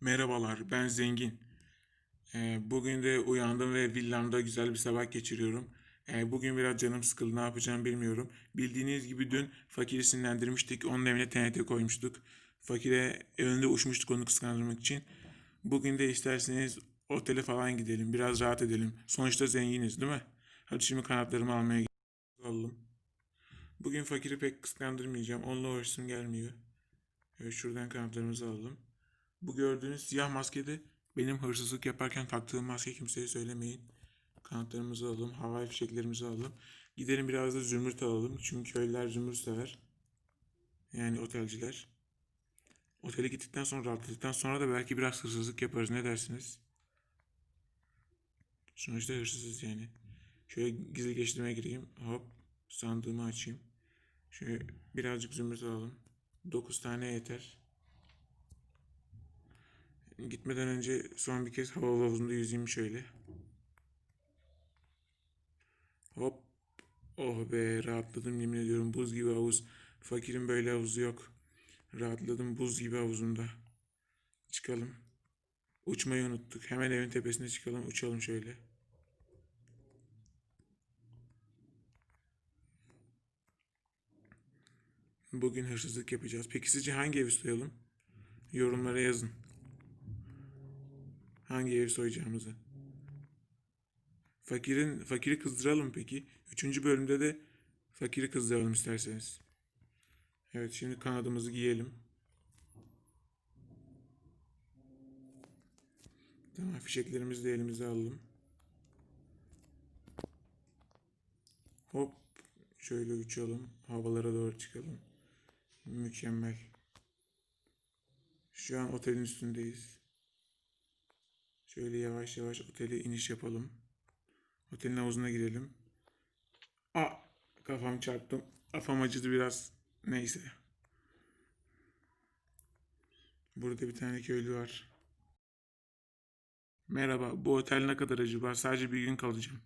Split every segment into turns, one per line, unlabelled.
Merhabalar, ben Zengin. Ee, bugün de uyandım ve villamda güzel bir sabah geçiriyorum. Ee, bugün biraz canım sıkıldı, ne yapacağımı bilmiyorum. Bildiğiniz gibi dün fakiri sinirlendirmiştik, onun evine TNT koymuştuk. Fakire önünde uçmuştuk onu kıskandırmak için. Bugün de isterseniz otele falan gidelim, biraz rahat edelim. Sonuçta zenginiz, değil mi? Hadi şimdi kanatlarımı almaya gidelim. Bugün fakiri pek kıskandırmayacağım, onunla uğraşsın gelmiyor. Evet, şuradan kanatlarımızı alalım. Bu gördüğünüz siyah maske de benim hırsızlık yaparken taktığım maske kimseye söylemeyin. Kanatlarımızı alalım, havai fişeklerimizi alalım. Gidelim biraz da zümrüt alalım. Çünkü köylüler zümrüt sever. Yani otelciler. Otele gittikten sonra rahatladıktan sonra da belki biraz hırsızlık yaparız. Ne dersiniz? Sonuçta hırsızız yani. Şöyle gizli geçtirmeye gireyim. Hop sandığımı açayım. Şöyle birazcık zümrüt alalım. 9 tane yeter. Gitmeden önce son bir kez hava havuzunda yüzeyim şöyle. Hop. Oh be rahatladım yemin ediyorum. Buz gibi havuz. Fakirin böyle havuzu yok. Rahatladım buz gibi havuzunda. Çıkalım. Uçmayı unuttuk. Hemen evin tepesine çıkalım. Uçalım şöyle. Bugün hırsızlık yapacağız. Peki sizce hangi evi soyalım? Yorumlara yazın. Hangi evi soyacağımızı. Fakirin fakiri kızdıralım peki. Üçüncü bölümde de fakiri kızdıralım isterseniz. Evet şimdi kanadımızı giyelim. Tamam fişeklerimizi de elimize alalım. Hop şöyle uçalım. Havalara doğru çıkalım. Mükemmel. Şu an otelin üstündeyiz. Şöyle yavaş yavaş otele iniş yapalım. Otelin havuzuna girelim. Aa, kafam çarptım. Kafam acıdı biraz. Neyse. Burada bir tane köylü var. Merhaba, bu otel ne kadar acaba? Sadece bir gün kalacağım.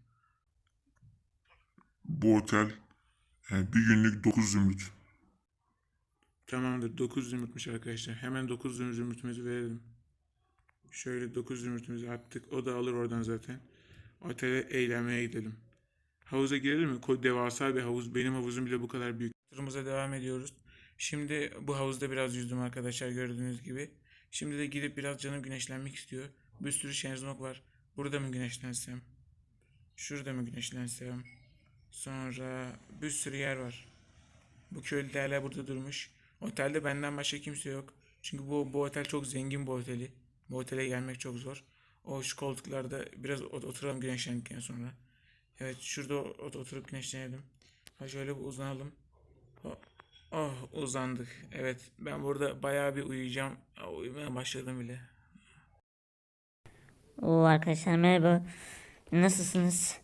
Bu otel e, bir günlük 9 zümrüt.
Tamamdır, 9 zümrütmüş arkadaşlar. Hemen 9 zümrütümüzü verelim. Şöyle 9 zümrütümüzü attık. O da alır oradan zaten. Otele eğlenmeye gidelim. Havuza girelim mi? Ko- Devasa bir havuz. Benim havuzum bile bu kadar büyük. Turumuza devam ediyoruz. Şimdi bu havuzda biraz yüzdüm arkadaşlar gördüğünüz gibi. Şimdi de gidip biraz canım güneşlenmek istiyor. Bir sürü şezlong var. Burada mı güneşlensem? Şurada mı güneşlensem? Sonra bir sürü yer var. Bu köylü hala burada durmuş. Otelde benden başka kimse yok. Çünkü bu, bu otel çok zengin bu oteli. Bu otele gelmek çok zor. O şu koltuklarda biraz ot- oturalım güneşlendikten sonra. Evet şurada ot- oturup güneşlenelim. Ha şöyle uzanalım. Oh, uzandık. Evet ben burada bayağı bir uyuyacağım. Uyumaya başladım bile.
Oo arkadaşlar merhaba. Nasılsınız?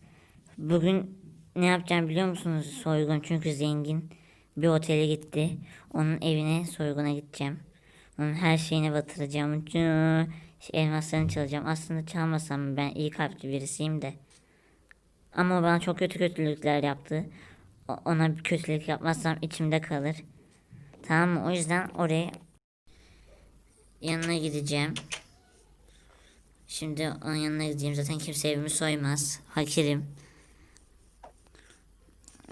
Bugün ne yapacağım biliyor musunuz? Soygun çünkü zengin bir otele gitti. Onun evine soyguna gideceğim. Onun her şeyini batıracağım. Elmaslarını çalacağım. Aslında çalmasam ben iyi kalpli birisiyim de. Ama bana çok kötü kötülükler yaptı. Ona bir kötülük yapmazsam içimde kalır. Tamam mı? O yüzden oraya yanına gideceğim. Şimdi onun yanına gideyim. Zaten kimse evimi soymaz. Hakirim.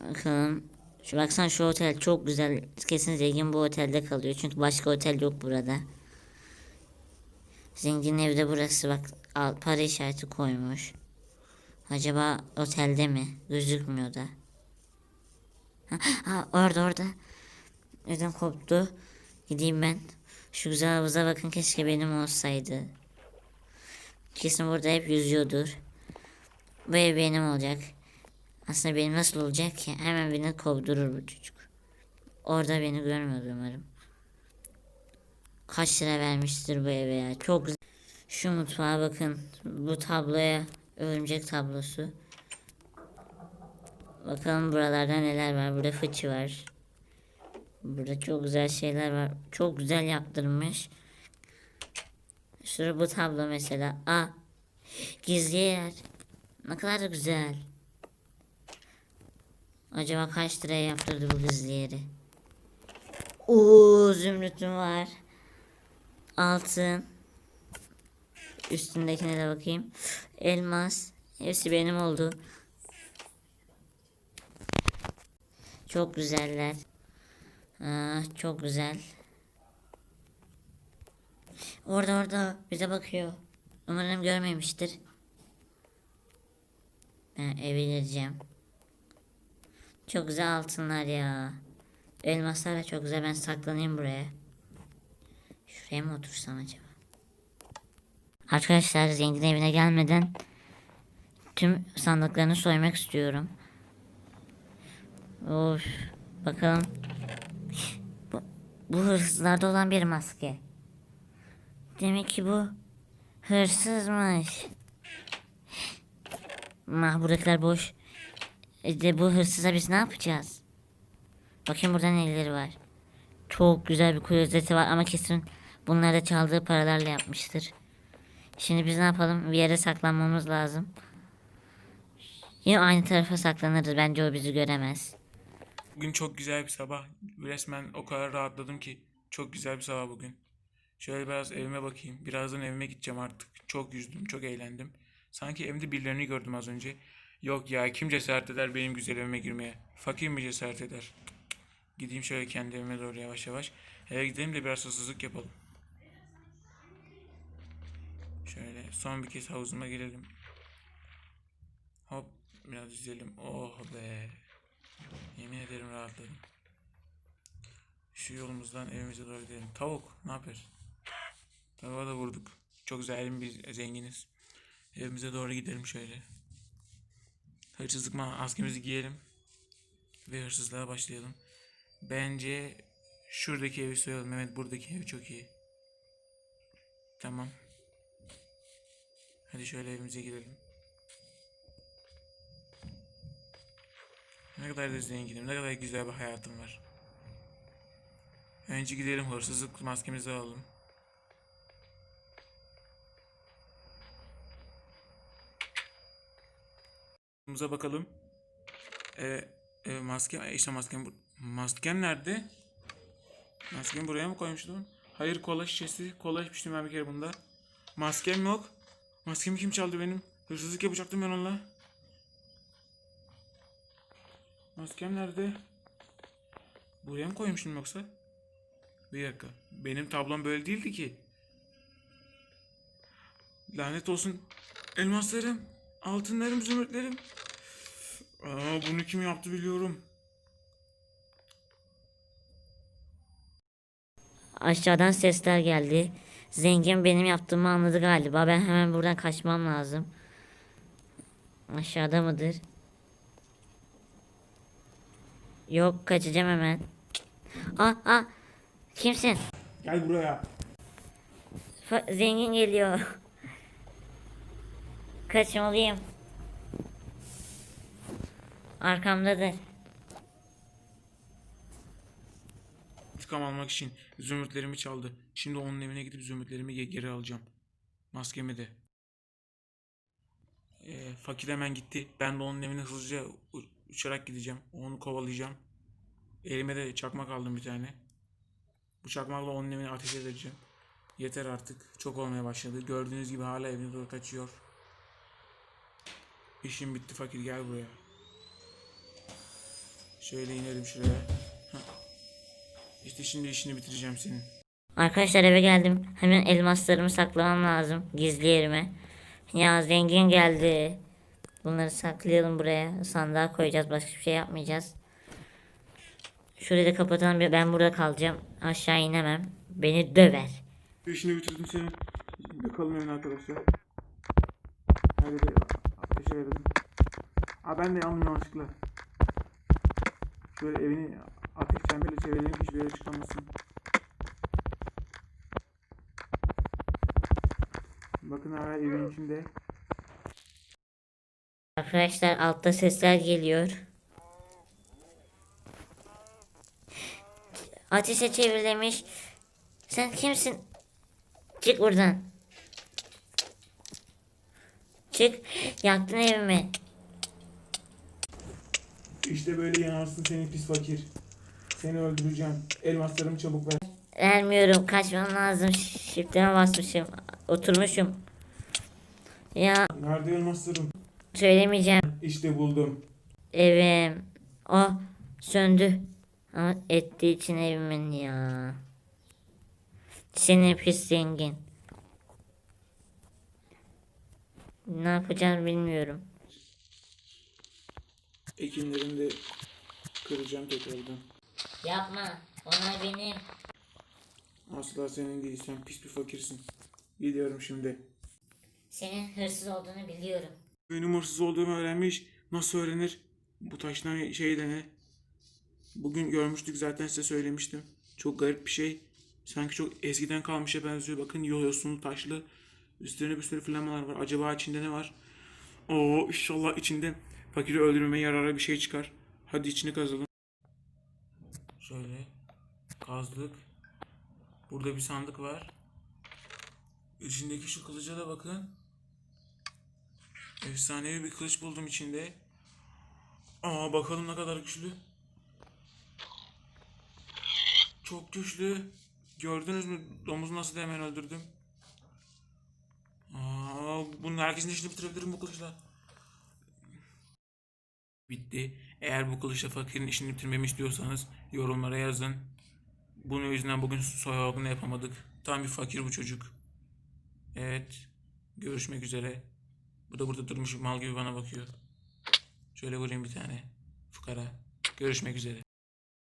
Bakalım. Şu baksana şu otel çok güzel. Kesin zengin bu otelde kalıyor. Çünkü başka otel yok burada. Zengin evde burası bak. Al, para işareti koymuş. Acaba otelde mi? Gözükmüyor da. Ha, ha, orada orada. Ödüm koptu. Gideyim ben. Şu güzel havuza bakın keşke benim olsaydı. Kesin burada hep yüzüyordur. Bu ev benim olacak. Aslında benim nasıl olacak ki? Hemen beni kovdurur bu çocuk. Orada beni görmüyordu umarım. Kaç lira vermiştir bu eve ya. Çok güzel. Şu mutfağa bakın. Bu tabloya örümcek tablosu. Bakalım buralarda neler var. Burada fıçı var. Burada çok güzel şeyler var. Çok güzel yaptırmış. Şurada bu tablo mesela. Aa, gizli yer. Ne kadar da güzel. Acaba kaç liraya yaptırdı bu gizli yeri? Oo, zümrütüm var. Altın. Üstündekine de bakayım. Elmas. Hepsi benim oldu. Çok güzeller. Aa, çok güzel. Orada orada bize bakıyor. Umarım görmemiştir. Ben eve gideceğim. Çok güzel altınlar ya. Elmaslar da çok güzel. Ben saklanayım buraya. Şuraya mı otursam acaba? Arkadaşlar zengin evine gelmeden tüm sandıklarını soymak istiyorum. Of. Bakalım. Bu, bu hırsızlarda olan bir maske. Demek ki bu hırsızmış. Ma buradakiler boş. E de bu hırsıza biz ne yapacağız? Bakayım burada neleri var. Çok güzel bir klozeti var ama kesin bunları da çaldığı paralarla yapmıştır. Şimdi biz ne yapalım? Bir yere saklanmamız lazım. Yine aynı tarafa saklanırız. Bence o bizi göremez.
Bugün çok güzel bir sabah. Resmen o kadar rahatladım ki. Çok güzel bir sabah bugün. Şöyle biraz evime bakayım. Birazdan evime gideceğim artık. Çok yüzdüm, çok eğlendim. Sanki evimde birilerini gördüm az önce. Yok ya kim cesaret eder benim güzel evime girmeye? Fakir mi cesaret eder? Gideyim şöyle kendi evime doğru yavaş yavaş. Eve gidelim de biraz hırsızlık yapalım. Şöyle son bir kez havuzuma girelim. Hop biraz yüzelim. Oh be. Yemin ederim rahatladım. Şu yolumuzdan evimize doğru gidelim. Tavuk ne yapıyorsun? Tavuğa da vurduk. Çok zalim bir zenginiz. Evimize doğru gidelim şöyle. Hırsızlık maskemizi giyelim. Ve hırsızlığa başlayalım. Bence şuradaki evi soyalım. Evet buradaki ev çok iyi. Tamam. Hadi şöyle evimize girelim. Ne kadar da zenginim, ne kadar güzel bir hayatım var. Önce gidelim hırsızlık maskemizi alalım. Muza bakalım. Ee, e, maske, e, işte maskem, maskem nerede? Maskemi buraya mı koymuştum? Hayır kola şişesi. Kola içmiştim ben bir kere bunda. Maskem yok. Maskemi kim çaldı benim? Hırsızlık yapacaktım ben onunla. Maskem nerede? Buraya mı koymuşum yoksa? Bir dakika. Benim tablom böyle değildi ki. Lanet olsun. Elmaslarım, altınlarım, zümrütlerim. Aa, bunu kim yaptı biliyorum.
Aşağıdan sesler geldi. Zengin benim yaptığımı anladı galiba. Ben hemen buradan kaçmam lazım. Aşağıda mıdır? Yok kaçacağım hemen. Aa, aa. Kimsin?
Gel buraya.
Fa- zengin geliyor. Kaçmalıyım. Arkamdadır.
İntikam almak için zümrütlerimi çaldı. Şimdi onun evine gidip zümrütlerimi ge- geri alacağım. Maskemi de. Ee, fakir hemen gitti. Ben de onun evine hızlıca uçarak gideceğim. Onu kovalayacağım. Elime de çakmak aldım bir tane. Bu çakmakla onun evine ateş edeceğim. Yeter artık. Çok olmaya başladı. Gördüğünüz gibi hala evine doğru kaçıyor. İşim bitti fakir gel buraya. Şöyle inelim şuraya. Heh. İşte şimdi işini bitireceğim senin.
Arkadaşlar eve geldim. Hemen elmaslarımı saklamam lazım. Gizli yerime. Ya zengin geldi. Bunları saklayalım buraya. Sandığa koyacağız. Başka bir şey yapmayacağız. Şurayı da kapatalım. Ben burada kalacağım. Aşağı inemem. Beni döver.
İşini bitirdim senin. Bakalım evine arkadaşlar. Hadi de ateşe verelim. Aa ben de yandım yanlışlıkla. Şöyle evini ateş çemberiyle çevirelim hiçbir yere çıkamasın. Bakın hala evin içinde.
Arkadaşlar altta sesler geliyor. Ateşe çevrilemiş. Sen kimsin? Çık buradan. Çık. Yaktın evimi.
İşte böyle yanarsın seni pis fakir. Seni öldüreceğim. Elmaslarımı çabuk ver.
Vermiyorum. Kaçmam lazım. Shift'e basmışım. Oturmuşum. Ya
Nerede elmaslarım?
söylemeyeceğim.
İşte buldum.
Evim. Ah söndü. Ama ettiği için evimin ya. Seni pis zengin. Ne yapacağım bilmiyorum.
Ekinlerini de kıracağım tekrardan.
Yapma. Onlar benim.
Asla senin değil. Sen pis bir fakirsin. Gidiyorum şimdi.
Senin hırsız olduğunu biliyorum.
Benim hırsız olduğumu öğrenmiş. Nasıl öğrenir? Bu taştan şey de ne? Bugün görmüştük zaten size söylemiştim. Çok garip bir şey. Sanki çok eskiden kalmışa benziyor. Bakın yosunlu taşlı. Üstlerine bir sürü flamalar var. Acaba içinde ne var? Oo inşallah içinde fakiri öldürmeme yarara bir şey çıkar. Hadi içini kazalım. Şöyle kazdık. Burada bir sandık var. İçindeki şu kılıca da bakın. Efsanevi bir kılıç buldum içinde. Aa bakalım ne kadar güçlü. Çok güçlü. Gördünüz mü domuzu nasıl hemen öldürdüm. Aa bunun herkesin işini bitirebilirim bu kılıçla. Bitti. Eğer bu kılıçla fakirin işini bitirmemi istiyorsanız yorumlara yazın. Bunun yüzünden bugün soygununu yapamadık. Tam bir fakir bu çocuk. Evet. Görüşmek üzere. Bu da burada durmuş mal gibi bana bakıyor. Şöyle vurayım bir tane. Fukara. Görüşmek üzere.